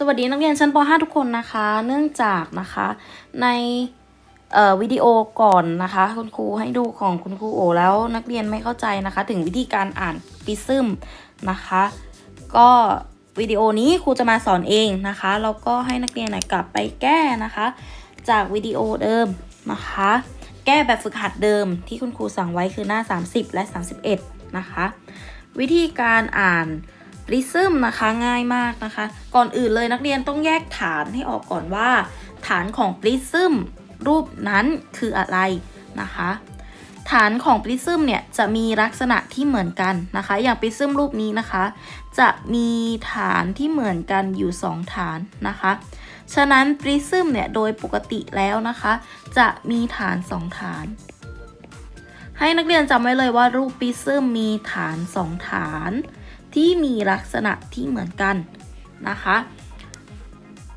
สวัสดีนักเรียนชั้นป .5 ทุกคนนะคะ เนื่องจากนะคะในวิดีโอก่อนนะคะ คุณครูให้ดูของคุณครูโอแล้วนักเรียนไม่เข้าใจนะคะ ถึงวิธีการอ่านปิซึมนะคะ ก็วิดีโอนี้ครูจะมาสอนเองนะคะแล้วก็ให้นักเรียนนะกลับไปแก้นะคะ จากวิดีโอเดิมนะคะ แก้แบบฝึกหัดเดิมที่คุณครูสั่งไว้คือหน้า 30 และ 31 นะคะ วิธีการอ่าน ริซึมนะคะง่ายมากนะคะ ก่อนอื่นเลยนักเรียนต้องแยกฐานให้ออกก่อนว่า ฐานของปริซึมรูปนั้นคืออะไรนะคะ ฐานของปริซึมเนี่ยจะมีลักษณะที่เหมือนกันนะคะ อย่างปริซึมรูปนี้นะคะ จะมีฐานที่เหมือนกันอยู่ 2 ฐานนะคะ ฉะนั้นปริซึมเนี่ยโดยปกติแล้วนะคะ จะมีฐาน 2 ฐานให้นักเรียนจำไว้เลยว่ารูปปริซึมมีฐาน 2 ฐาน ที่มีลักษณะที่เหมือนกันนะคะ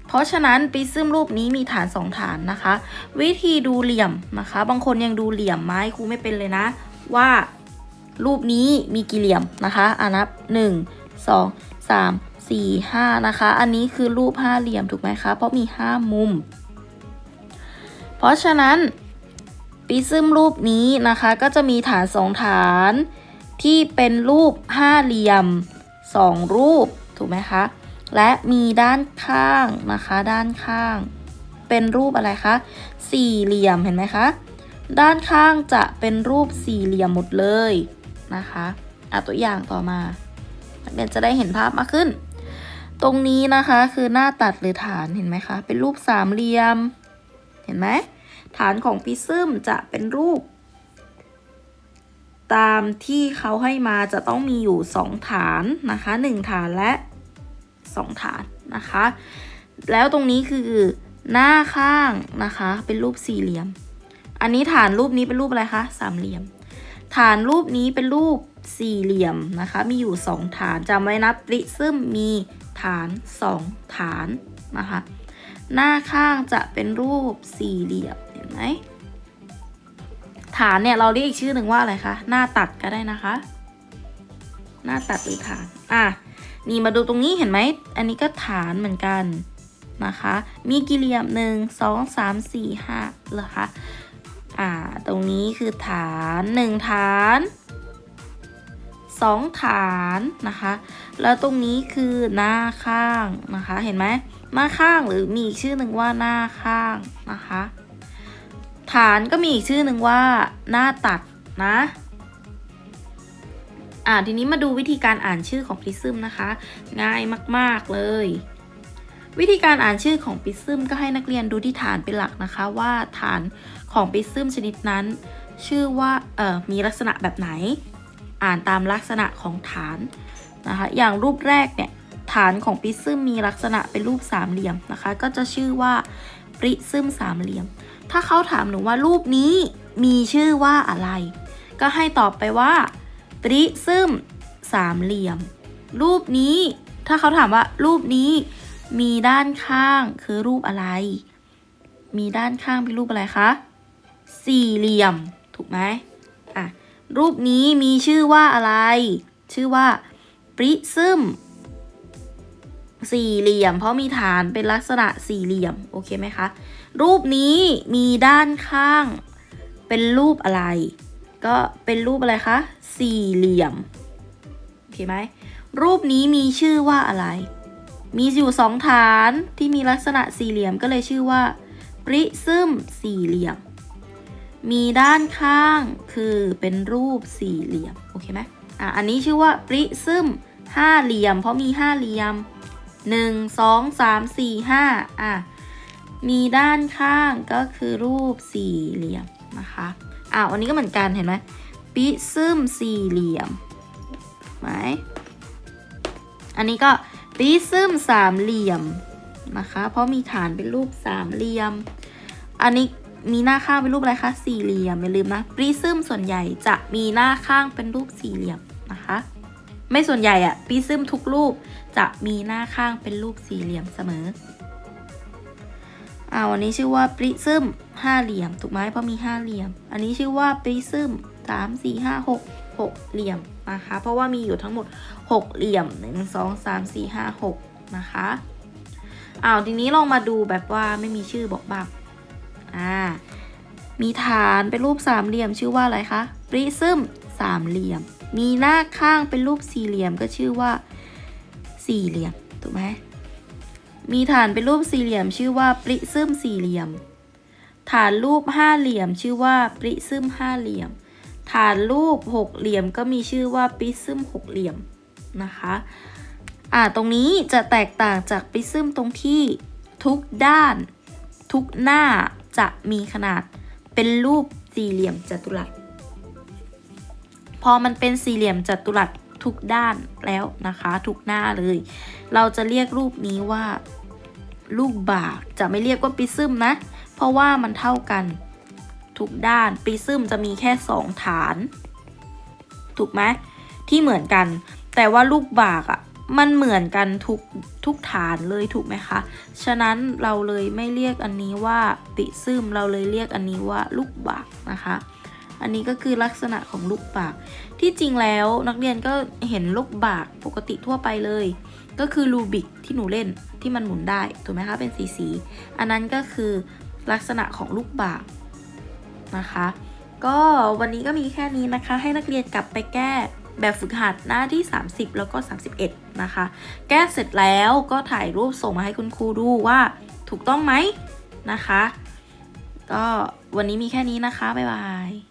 เพราะฉะนั้นปริซึมรูปนี้มีฐาน 2 ฐานนะคะ วิธีดูเหลี่ยมนะคะ บางคนยังดูเหลี่ยมไม้ครูไม่เป็นเลยนะ ว่ารูปนี้มีกี่เหลี่ยมนะคะอ่านับ 1 2 3 4 5นะคะ อันนี้คือรูปห้าเหลี่ยมถูกไหมคะ เพราะมี 5 มุม เพราะฉะนั้นปริซึมรูปนี้นะคะก็จะมีฐาน 2 ฐาน ที่เป็นรูปห้าเหลี่ยม 2 รูปถูกไหมคะ และมีด้านข้างนะคะด้านข้าง เป็นรูปอะไรคะสี่เหลี่ยมเห็นไหมคะด้านข้างจะเป็นรูปสี่เหลี่ยมหมดเลยนะคะอะตัวอย่างต่อมานักเรียนจะได้เห็นภาพมากขึ้น ตรงนี้นะคะคือหน้าตัดหรือฐานเห็นไหมคะ เป็นรูปสามเหลี่ยม เห็นไหมฐานของปริซึมจะเป็นรูป ตามที่เขาให้มาจะต้องมีอยู่ 2 ฐานนะคะ 1 ฐานและ 2 ฐานนะคะ แล้วตรงนี้คือหน้าข้างนะคะ เป็นรูปสี่เหลี่ยม อันนี้ฐานรูปนี้เป็นรูปอะไรคะสามเหลี่ยม ฐานรูปนี้เป็นรูปสี่เหลี่ยมนะคะ มีอยู่ 2 ฐานจำไว้นะปริซึมมีฐาน 2 ฐานนะคะ หน้าข้างจะเป็นรูปสี่เหลี่ยมเห็นไหม ฐานเนี่ยเราเรียกอีกชื่อหนึ่งว่าอะไรคะ หน้าตัดก็ได้นะคะ หน้าตัดหรือฐาน อะ นี่มาดูตรงนี้เห็นไหม อันนี้ก็ฐานเหมือนกันนะคะ มีกี่เหลี่ยมหนึ่งสองสามสี่ห้าเหรอคะ อ่า ตรงนี้คือฐานหนึ่งฐานสองฐานนะคะ แล้วตรงนี้คือหน้าข้างนะคะ เห็นไหมหน้าข้างหรือมีอีกชื่อหนึ่งว่าหน้าข้างนะคะ ฐานก็มีอีกชื่อหนึ่งว่า หน้าตัดนะ อ่าทีนี้มาดูวิธีการอ่านชื่อของปริซึมนะคะ ง่ายมากๆเลย วิธีการอ่านชื่อของปริซึมก็ให้นักเรียนดูที่ฐานเป็นหลักนะคะ ว่าฐานของปริซึมชนิดนั้น ชื่อว่าเอ่อมีลักษณะแบบไหน อ่านตามลักษณะของฐานนะคะอย่างรูปแรกเนี่ยฐานของปริซึมมีลักษณะเป็นรูปสามเหลี่ยมนะคะ ก็จะชื่อว่าปริซึมสามเหลี่ยม ถ้าเขาถามหนูว่ารูปนี้มีชื่อว่าอะไร ก็ให้ตอบไปว่าปริซึมสามเหลี่ยม รูปนี้ ถ้าเขาถามว่า รูปนี้ มีด้านข้างคือรูปอะไร มีด้านข้างเป็นรูปอะไรคะ สี่เหลี่ยม ถูกไหมอะ รูปนี้มีชื่อว่าอะไร ชื่อว่าปริซึม สี่เหลี่ยม เพราะมีฐานเป็นลักษณะสี่เหลี่ยม โอเคไหมคะ รูปนี้มีด้านข้าง เป็นรูปอะไร ก็เป็นรูปอะไรคะ สี่เหลี่ยม โอเคไหม รูปนี้มีชื่อว่าอะไร มีอยู่สองฐานที่มีลักษณะสี่เหลี่ยมก็เลยชื่อว่าปริซึมสี่เหลี่ยม มีด้านข้างคือเป็นรูปสี่เหลี่ยม โอเคไหมอะ อันนี้ชื่อว่าปริซึมห้าเหลี่ยม เพราะมีห้าเหลี่ยม หนึ่งสองสามสี่ห้าอะ มีด้านข้างก็คือรูปสี่เหลี่ยมนะคะอ่าวันนี้ก็เหมือนกันเห็นไหมปิซึมสี่เหลี่ยมไหมอันนี้ก็ปิซึมสามเหลี่ยมนะคะ เพราะมีฐานเป็นรูปสามเหลี่ยม อันนี้มีหน้าข้างเป็นรูปอะไรคะสี่เหลี่ยมอย่าลืมนะปริซึมส่วนใหญ่จะมีหน้าข้างเป็นรูปสี่เหลี่ยมนะคะ ไม่ส่วนใหญ่อะปริซึมทุกรูปจะมีหน้าข้างเป็นรูปสี่เหลี่ยมเสมออ่าวันนี้ชื่อว่าปริซึมห้าเหลี่ยมถูกไหมเพราะมีห้าเหลี่ยม อันนี้ชื่อว่าปริซึมสามสี่ห้าหกหกเหลี่ยมนะคะเพราะว่ามีอยู่ทั้งหมดหกเหลี่ยมหนึ่งสองสามสี่ห้าหกนะคะอ้าวทีนี้ลองมาดูแบบว่าไม่มีชื่อบอกบ้างอ่ามีฐานเป็นรูปสามเหลี่ยมชื่อว่าอะไรคะปริซึมสามเหลี่ยม มีหน้าข้างเป็นรูปสี่เหลี่ยมก็ชื่อว่าสี่เหลี่ยมถูกไหมมีฐานเป็นรูปสี่เหลี่ยม ชื่อว่าปริซึมสี่เหลี่ยม ฐานรูปห้าเหลี่ยม ชื่อว่าปริซึมห้าเหลี่ยม ฐานรูปหกเหลี่ยมก็มีชื่อว่าปริซึมหกเหลี่ยมนะคะอ่าตรงนี้จะแตกต่างจากปริซึมตรงที่ทุกด้าน ทุกหน้าจะมีขนาดเป็นรูปสี่เหลี่ยมจัตุรัส พอมันเป็นสี่เหลี่ยมจัตุรัสทุกด้านแล้วนะคะ ทุกหน้าเลย เราจะเรียกรูปนี้ว่าลูกบากจะไม่เรียกว่าปริซึมนะ เพราะว่ามันเท่ากันทุกด้านปริซึมจะมีแค่สองฐาน ถูกไหมที่เหมือนกัน แต่ว่าลูกบากอะ่ะมันเหมือนกันทุกทุกฐานเลยถูกไหมคะ ฉะนั้นเราเลยไม่เรียกอันนี้ว่าปิซึมเราเลยเรียกอันนี้ว่าลูกบากนะคะ อันนี้ก็คือลักษณะของลูกบาก ที่จริงแล้วนักเรียนก็เห็นลูกบากปกติทั่วไปเลย ก็คือรูบิกที่หนูเล่นที่มันหมุนได้ถูกไหมคะเป็นสีสีอันนั้นก็คือลักษณะของลูกบากนะคะ ก็วันนี้ก็มีแค่นี้นะคะ ให้นักเรียนกลับไปแก้แบบฝึกหัดหน้าที่ 30 แล้วก็ 31 นะคะ แก้เสร็จแล้วก็ถ่ายรูปส่งมาให้คุณครูดูว่าถูกต้องไหมนะคะ ก็วันนี้มีแค่นี้นะคะ บ๊ายบาย